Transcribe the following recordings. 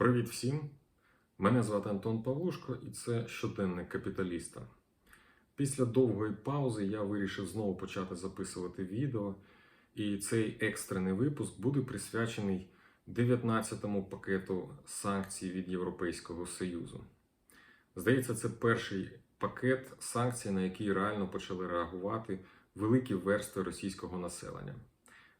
Привіт всім! Мене звати Антон Павлушко і це щоденник капіталіста. Після довгої паузи я вирішив знову почати записувати відео, і цей екстрений випуск буде присвячений 19-му пакету санкцій від Європейського Союзу. Здається, це перший пакет санкцій, на який реально почали реагувати великі верстви російського населення.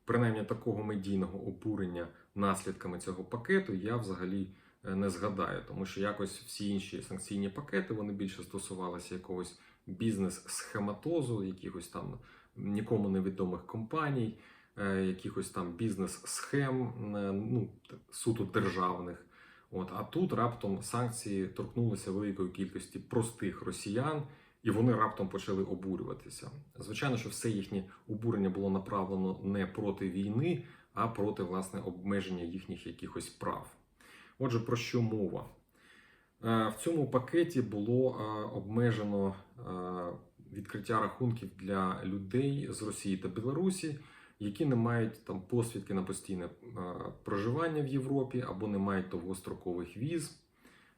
Принаймні такого медійного обурення наслідками цього пакету я взагалі е, не згадаю, тому що якось всі інші санкційні пакети вони більше стосувалися якогось бізнес-схематозу, якихось там нікому невідомих компаній, е, якихось там бізнес-схем, е, ну суто державних. От а тут раптом санкції торкнулися великої кількості простих росіян, і вони раптом почали обурюватися. Звичайно, що все їхнє обурення було направлено не проти війни, а проти власне обмеження їхніх якихось прав. Отже, про що мова? Е, В цьому пакеті було е, обмежено е, відкриття рахунків для людей з Росії та Білорусі, які не мають там посвідки на постійне проживання в Європі або не мають довгострокових віз.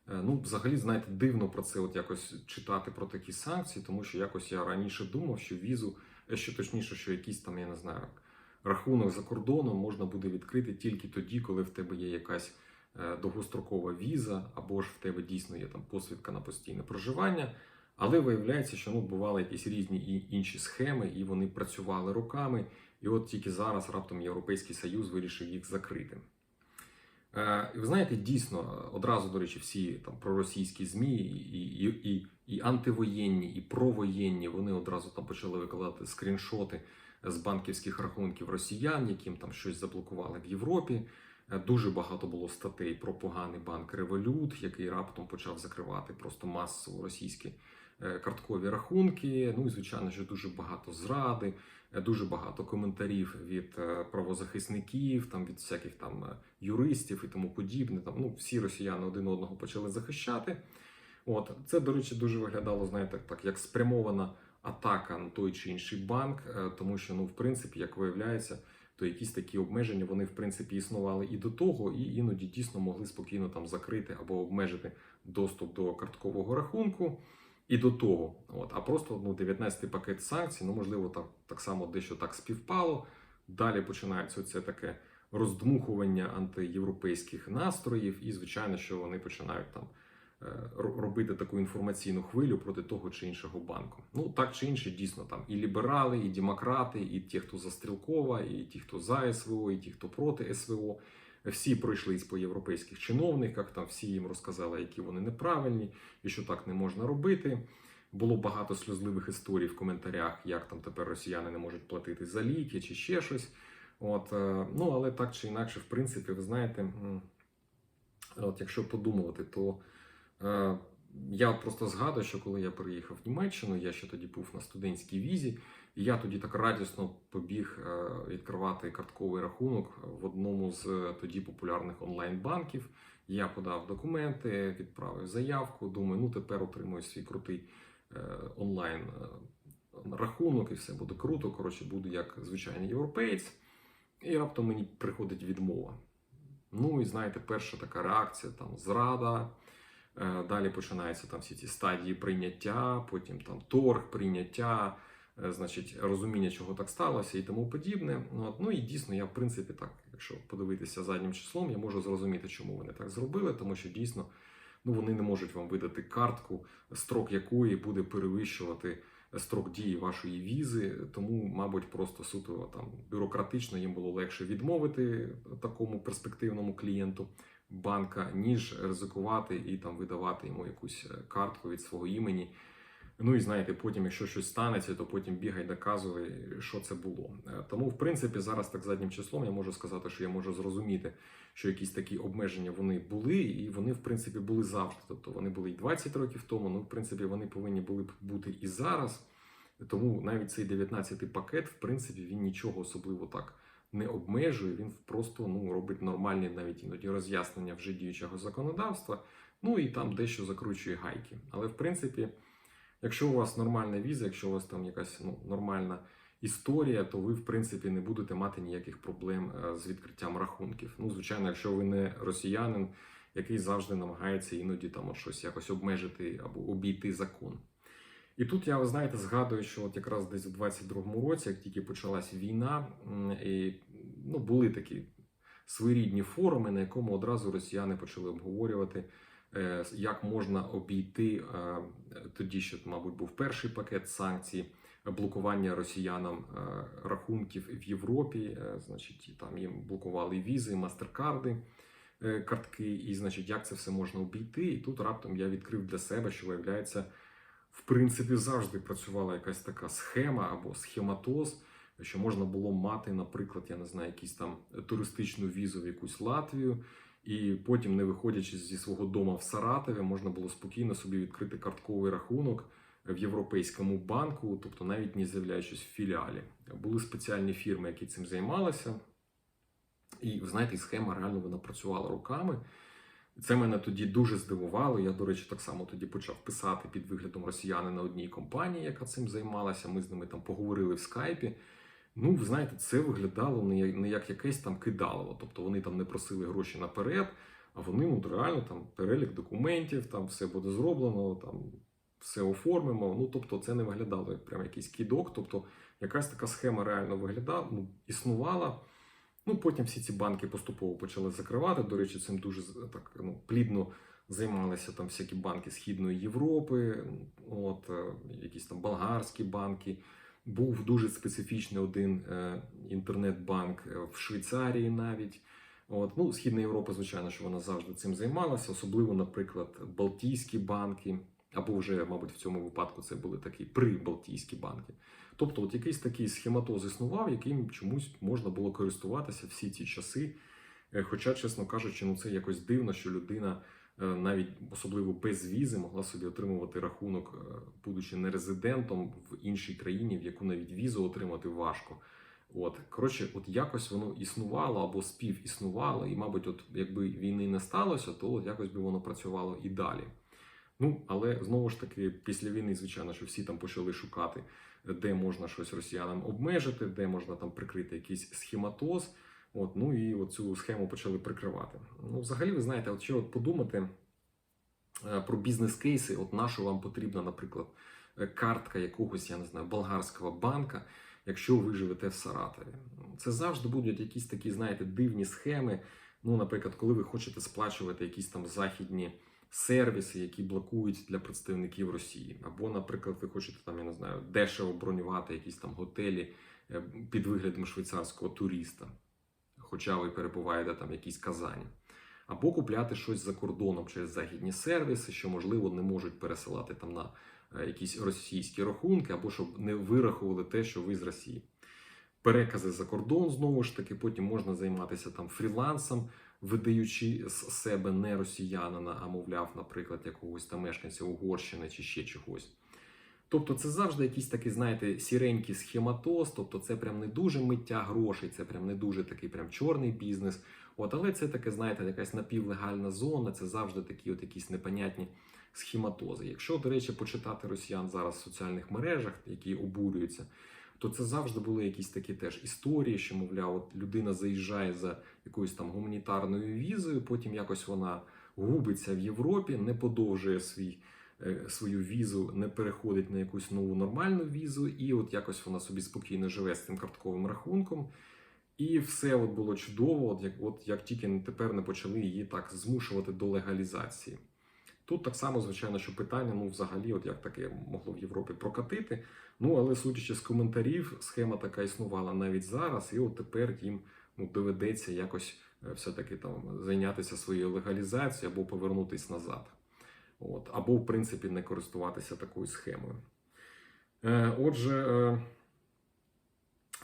Ну, взагалі, знаєте, дивно про це от якось читати про такі санкції, тому що якось я раніше думав, що візу, що точніше, що якийсь там, я не знаю, рахунок за кордоном можна буде відкрити тільки тоді, коли в тебе є якась е, довгострокова віза, або ж в тебе дійсно є там посвідка на постійне проживання. Але виявляється, що ну бували якісь різні і інші схеми, і вони працювали роками. І от тільки зараз раптом Європейський Союз вирішив їх закрити. Е, і ви знаєте, дійсно, одразу, до речі, всі там проросійські ЗМІ, і, і, і, і антивоєнні, і провоєнні, вони одразу там почали викладати скріншоти з банківських рахунків росіян, яким там щось заблокували в Європі. Е, Дуже багато було статей про поганий банк Револют, який раптом почав закривати просто масово російські е, карткові рахунки. Ну і звичайно, що дуже багато зради, е, дуже багато коментарів від правозахисників, там від всяких там юристів і тому подібне. Там ну всі росіяни один одного почали захищати. От це, до речі, дуже виглядало, знаєте, так як спрямована атака на той чи інший банк, е, тому що, ну, в принципі, як виявляється, то якісь такі обмеження вони в принципі існували і до того, і іноді дійсно могли спокійно там закрити або обмежити доступ до карткового рахунку. І до того, от а просто ну 19 пакет санкцій, ну можливо, так так само дещо так співпало. Далі починається це таке роздмухування антиєвропейських настроїв, і звичайно, що вони починають там робити таку інформаційну хвилю проти того чи іншого банку. Ну так чи інше, дійсно там і ліберали, і демократи, і ті, хто за Стрілкова, і ті, хто за СВО, і ті, хто проти СВО. Всі пройшлись по європейських чиновниках, там всі їм розказали, які вони неправильні і що так не можна робити. Було багато сльозливих історій в коментарях, як там тепер росіяни не можуть платити за ліки чи ще щось. От, е, ну, але так чи інакше, в принципі, ви знаєте, от якщо подумувати, то е, я просто згадую, що коли я переїхав в Німеччину, я ще тоді був на студентській візі, і я тоді так радісно побіг е, відкривати картковий рахунок в одному з е, тоді популярних онлайн-банків. Я подав документи, відправив заявку. Думаю, ну тепер отримую свій крутий е, онлайн е, рахунок, і все буде круто. Коротше, буду як звичайний європеєць. І раптом мені приходить відмова. Ну і знаєте, перша така реакція там зрада. Е, Далі починаються там всі ці стадії прийняття, потім там торг, прийняття, е, значить, розуміння, чого так сталося і тому подібне. Ну, от, ну і дійсно, я в принципі так, якщо подивитися заднім числом, я можу зрозуміти, чому вони так зробили, тому що дійсно ну, вони не можуть вам видати картку, строк якої буде перевищувати строк дії вашої візи. Тому, мабуть, просто суто там бюрократично їм було легше відмовити такому перспективному клієнту банка, ніж ризикувати і там видавати йому якусь е, картку від свого імені. Ну і знаєте, потім, якщо щось станеться, то потім бігай, доказуй, що це було. Е, Тому, в принципі, зараз так заднім числом я можу сказати, що я можу зрозуміти, що якісь такі обмеження вони були, і вони, в принципі, були завжди. Тобто вони були і 20 років тому, ну, в принципі, вони повинні були б бути і зараз. Тому навіть цей 19-й пакет, в принципі, він нічого особливо так не обмежує, він просто ну, робить нормальні навіть іноді роз'яснення вже діючого законодавства, ну і там дещо закручує гайки. Але в принципі, якщо у вас нормальна віза, якщо у вас там якась ну, нормальна історія, то ви, в принципі, не будете мати ніяких проблем е, з відкриттям рахунків. Ну, звичайно, якщо ви не росіянин який завжди намагається іноді там щось якось обмежити або обійти закон. І тут я, ви знаєте, згадую, що от якраз десь у 22-му році, як тільки почалась війна, і, ну, були такі своєрідні форуми, на якому одразу росіяни почали обговорювати, е, як можна обійти е, тоді, ще, мабуть, був перший пакет санкцій, блокування росіянам е, рахунків в Європі. Значить, там їм блокували візи, мастеркарди, картки, і значить, як це все можна обійти. І тут раптом я відкрив для себе, що виявляється, в принципі, завжди працювала якась така схема або схематоз, що можна було мати, наприклад, я не знаю, якісь там туристичну візу в якусь Латвію. І потім, не виходячи зі свого дому в Саратові, можна було спокійно собі відкрити картковий рахунок в європейському банку, тобто навіть не з'являючись в філіалі. Були спеціальні фірми, які цим займалися. І знаєте, схема реально вона працювала руками. Це мене тоді дуже здивувало. Я, до речі, так само тоді почав писати під виглядом росіяни на одній компанії, яка цим займалася. Ми з ними там поговорили в скайпі. Ну, ви знаєте, це виглядало не як, якесь там кидалово. Тобто вони там не просили гроші наперед, а вони ну, реально там перелік документів, там все буде зроблено, там все оформимо. Ну, тобто, це не виглядало як прям якийсь кидок. Тобто, якась така схема реально виглядала, ну, існувала. Ну, потім всі ці банки поступово почали закривати. До речі, цим дуже так ну, плідно займалися там всякі банки Східної Європи, от е, якісь там болгарські банки. Був дуже специфічний один е, інтернет-банк е, в Швейцарії навіть. От, ну, Східна Європа, звичайно, що вона завжди цим займалася, особливо, наприклад, Балтійські банки, або вже, мабуть, в цьому випадку це були такі прибалтійські банки. Тобто, от якийсь такий схематоз існував, яким чомусь можна було користуватися всі ці часи. Е, Хоча, чесно кажучи, ну це якось дивно, що людина е, навіть особливо без візи могла собі отримувати рахунок, е, будучи не резидентом в іншій країні, в яку навіть візу отримати важко. От коротше, от якось воно існувало або спів існувало, і, мабуть, от якби війни не сталося, то от якось би воно працювало і далі. Ну, але знову ж таки, після війни, звичайно, що всі там почали шукати, де можна щось росіянам обмежити, де можна там прикрити якийсь схематоз. От, ну і от цю схему почали прикривати. Ну, взагалі, ви знаєте, от що подумати е, про бізнес-кейси, от на що вам потрібна, наприклад, е, картка якогось, я не знаю, болгарського банка, якщо ви живете в Саратові. Це завжди будуть якісь такі, знаєте, дивні схеми. Ну, наприклад, коли ви хочете сплачувати якісь там західні сервіси, які блокують для представників Росії, або, наприклад, ви хочете там, я не знаю, дешево бронювати якісь там готелі е, під виглядом швейцарського туриста, хоча ви перебуваєте там в якійсь Казані. Або купляти щось за кордоном через західні сервіси, що можливо не можуть пересилати там на е, якісь російські рахунки, або щоб не вирахували те, що ви з Росії. Перекази за кордон знову ж таки, потім можна займатися там фрілансом, видаючи з себе не росіянина, а мовляв, наприклад, якогось там мешканця Угорщини чи ще чогось. Тобто це завжди якийсь такий, знаєте, сіренький схематоз, тобто це прям не дуже миття грошей, це прям не дуже такий прям чорний бізнес. От, але це таке, знаєте, якась напівлегальна зона, це завжди такі от якісь непонятні схематози. Якщо, до речі, почитати росіян зараз в соціальних мережах, які обурюються, то це завжди були якісь такі теж історії, що, мовляв, от людина заїжджає за якоюсь там гуманітарною візою, потім якось вона губиться в Європі, не подовжує свій. е, Свою візу не переходить на якусь нову нормальну візу, і от якось вона собі спокійно живе з цим картковим рахунком. І все от було чудово, от як, от як тільки тепер не почали її так змушувати до легалізації. Тут так само, звичайно, що питання, ну, взагалі, от як таке могло в Європі прокатити. Ну, але судячи з коментарів, схема така існувала навіть зараз, і от тепер їм ну, доведеться якось е, все-таки там зайнятися своєю легалізацією або повернутися назад. От, або, в принципі, не користуватися такою схемою. Е, отже, е,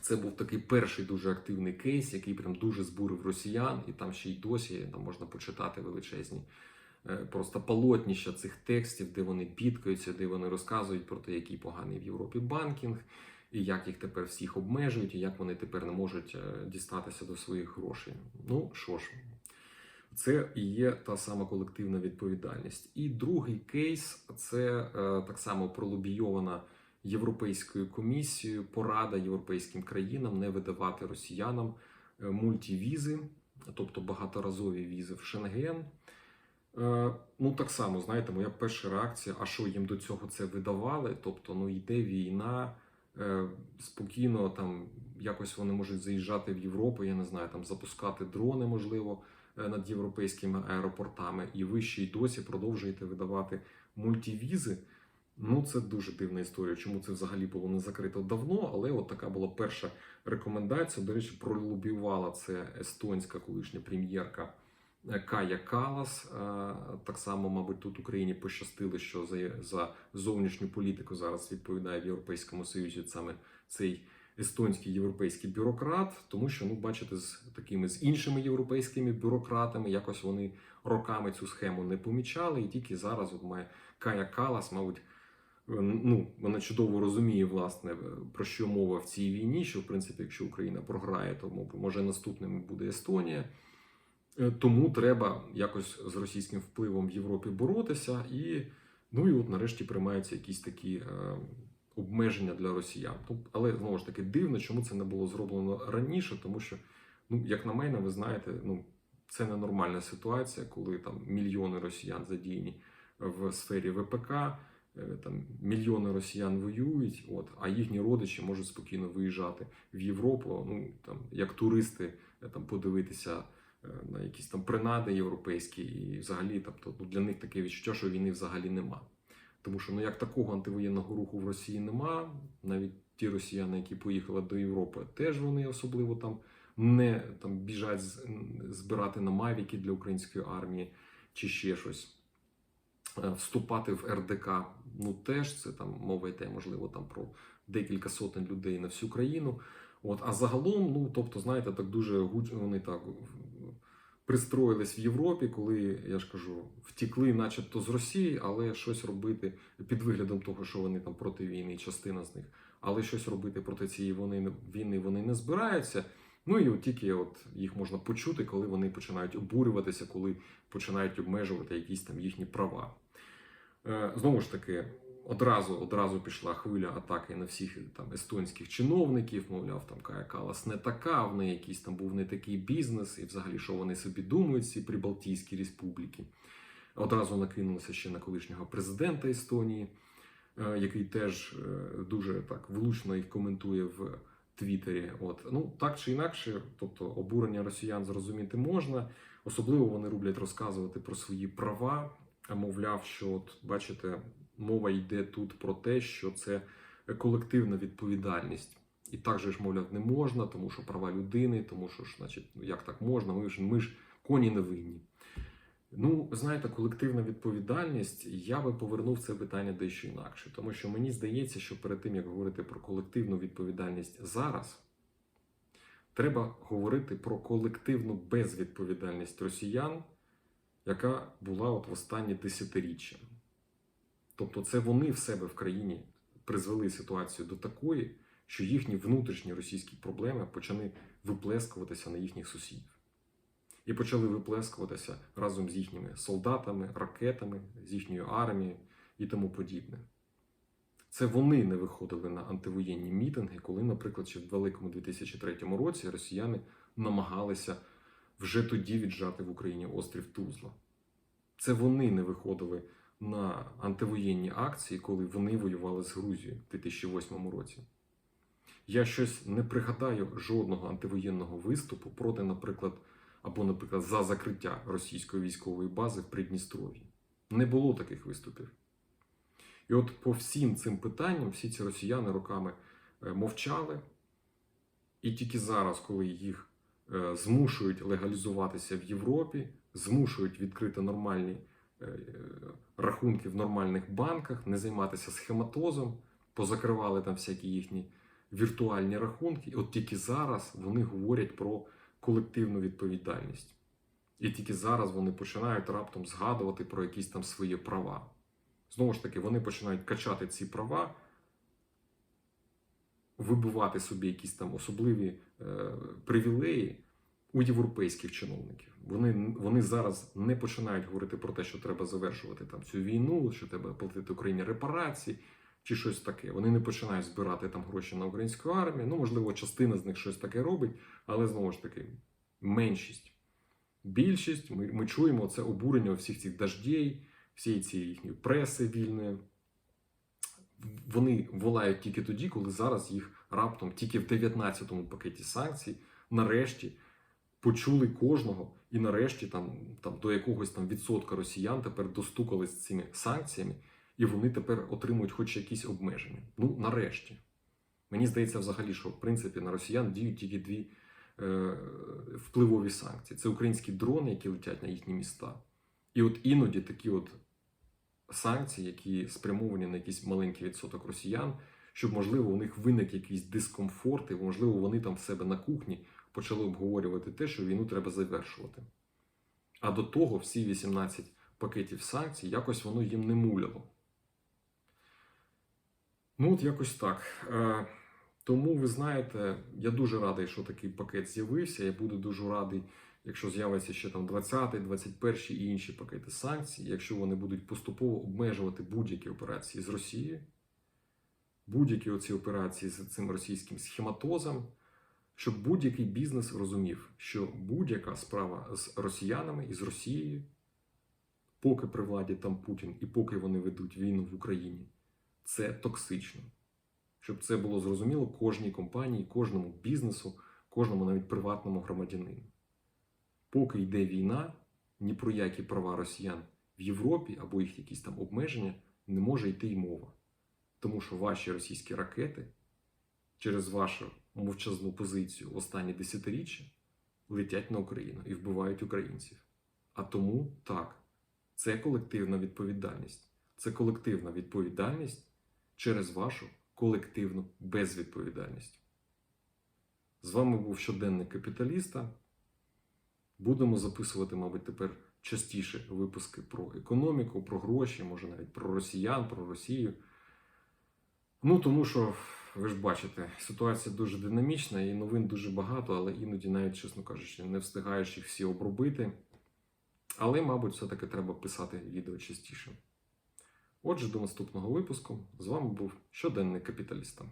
це був такий перший дуже активний кейс, який прям дуже збурив росіян, і там ще й досі там можна почитати величезні просто полотніща цих текстів, де вони бідкаються, де вони розказують про те, який поганий в Європі банкінг, і як їх тепер всіх обмежують, і як вони тепер не можуть е, дістатися до своїх грошей. Ну що ж, це і є та сама колективна відповідальність. І другий кейс це е, так само пролобійована Європейською комісією порада європейським країнам не видавати росіянам е, мультівізи, тобто багаторазові візи в Шенген. Е, ну, так само, знаєте, моя перша реакція, а що їм до цього це видавали? Тобто, ну йде війна, е, спокійно там якось вони можуть заїжджати в Європу, я не знаю, там запускати дрони, можливо, е, над європейськими аеропортами, і ви ще й досі продовжуєте видавати мультивізи. Ну, це дуже дивна історія. Чому це взагалі було не закрито давно, але от така була перша рекомендація. До речі, пролобівала це естонська колишня прем'єрка Кая Калас. Е, Так само, мабуть, тут Україні пощастило, що за, за зовнішню політику зараз відповідає в Європейському Союзі саме цей естонський європейський бюрократ, тому що, ну, бачите, з такими з іншими європейськими бюрократами якось вони роками цю схему не помічали, і тільки зараз от має Кая Калас, мабуть. Ну, вона чудово розуміє, власне, про що мова в цій війні. Що, в принципі, якщо Україна програє, то може наступним буде Естонія. Е, Тому треба якось з російським впливом в Європі боротися. І, ну і от нарешті приймаються якісь такі е, обмеження для росіян. Тоб- Але знову ж таки дивно, чому це не було зроблено раніше, тому що, ну, як на мене, ви знаєте, ну, це ненормальна ситуація, коли там мільйони росіян задіяні в сфері ВПК е, там мільйони росіян воюють, от, а їхні родичі можуть спокійно виїжджати в Європу, ну там як туристи, е, там подивитися на якісь там принади європейські, і взагалі, тобто ну, для них таке відчуття, що війни взагалі нема. Тому що ну як такого антивоєнного руху в Росії нема, навіть ті росіяни, які поїхали до Європи, теж вони особливо там не там біжать збирати на мавіки для української армії чи ще щось. Е, Вступати в РДК, ну теж це там мова йде, можливо, там про декілька сотень людей на всю країну. От, а загалом, ну тобто, знаєте, так дуже вони так пристроїлись в Європі, коли я ж кажу, втікли, начебто з Росії, але щось робити під виглядом того, що вони там проти війни, частина з них, але щось робити проти цієї вони, війни вони не збираються. Ну і от тільки от їх можна почути, коли вони починають обурюватися, коли починають обмежувати якісь там їхні права. Е, Знову ж таки, одразу одразу пішла хвиля атаки на всіх там естонських чиновників. Мовляв, там Кая Калас не така, в неї якийсь там був не такий бізнес, і взагалі, що вони собі думають, ці Прибалтійські республіки. Одразу накинулися ще на колишнього президента Естонії, е, який теж е, дуже так влучно їх коментує в Твіттері. От ну так чи інакше, тобто обурення росіян зрозуміти можна. Особливо вони люблять розказувати про свої права. Мовляв, що от бачите, мова йде тут про те, що це колективна відповідальність. І так же ж, мовляв, не можна, тому що права людини, тому що ж, значить, ну як так можна? Ми ж ми ж коні не винні. Ну, знаєте, колективна відповідальність, я би повернув це питання дещо інакше, тому що мені здається, що перед тим як говорити про колективну відповідальність зараз, треба говорити про колективну безвідповідальність росіян, яка була от в останні десятиріччя. Тобто, це вони в себе в країні призвели ситуацію до такої, що їхні внутрішні російські проблеми почали виплескуватися на їхніх сусідів. І почали виплескуватися разом з їхніми солдатами, ракетами, з їхньою армією і тому подібне. Це вони не виходили на антивоєнні мітинги, коли, наприклад, ще в великому 2003 році росіяни намагалися вже тоді віджати в Україні острів Тузла. Це вони не виходили на антивоєнні акції, коли вони воювали з Грузією в 2008 році. Я щось не пригадаю жодного антивоєнного виступу проти, наприклад, або, наприклад, за закриття російської військової бази в Придністров'ї. Не було таких виступів. І от по всім цим питанням всі ці росіяни роками е, мовчали, і тільки зараз, коли їх е, змушують легалізуватися в Європі, змушують відкрити нормальні рахунки в нормальних банках, не займатися схематозом, позакривали там всякі їхні віртуальні рахунки. От тільки зараз вони говорять про колективну відповідальність. І тільки зараз вони починають раптом згадувати про якісь там свої права. Знову ж таки, вони починають качати ці права, вибивати собі якісь там особливі е, привілеї у європейських чиновників. Вони, вони зараз не починають говорити про те, що треба завершувати там цю війну, що треба платити Україні репарації чи щось таке. Вони не починають збирати там гроші на українську армію. Ну, можливо, частина з них щось таке робить, але знову ж таки, меншість. більшість, ми, ми чуємо це обурення всіх цих дождей, всієї цієї їхньої преси вільної. Вони волають тільки тоді, коли зараз їх раптом тільки в 19-му пакеті санкцій нарешті почули кожного, і нарешті там, там до якогось там відсотка росіян тепер достукались з цими санкціями, і вони тепер отримують хоч якісь обмеження. Ну, нарешті. Мені здається, взагалі, що в принципі на росіян діють тільки дві е, впливові санкції: це українські дрони, які летять на їхні міста. І от іноді такі от санкції, які спрямовані на якийсь маленький відсоток росіян, щоб, можливо, у них виник якийсь дискомфорт, і можливо, вони там в себе на кухні почали обговорювати те, що війну треба завершувати. А до того всі 18 пакетів санкцій якось воно їм не муляло. Ну, от якось так. Е, Тому ви знаєте, я дуже радий, що такий пакет з'явився. Я буду дуже радий, якщо з'явиться ще там 20, 21 і інші пакети санкцій, якщо вони будуть поступово обмежувати будь-які операції з Росією, будь-які оці операції з цим російським схематозом, щоб будь-який бізнес розумів, що будь-яка справа з росіянами і з Росією, поки при владі там Путін і поки вони ведуть війну в Україні, це токсично. Щоб це було зрозуміло кожній компанії, кожному бізнесу, кожному навіть приватному громадянину. Поки йде війна, ні про які права росіян в Європі або їх якісь там обмеження не може йти й мова. Тому що ваші російські ракети через вашу мовчазну позицію в останні десятиріччя летять на Україну і вбивають українців. А тому так, це колективна відповідальність. Це колективна відповідальність через вашу колективну безвідповідальність. З вами був щоденник капіталіста. Будемо записувати, мабуть, тепер частіше випуски про економіку, про гроші, може навіть про росіян, про Росію. Ну, тому що, ви ж бачите, ситуація дуже динамічна і новин дуже багато, але іноді, навіть, чесно кажучи, не встигаєш їх всі обробити. Але, мабуть, все-таки треба писати відео частіше. Отже, до наступного випуску з вами був щоденний капіталіста.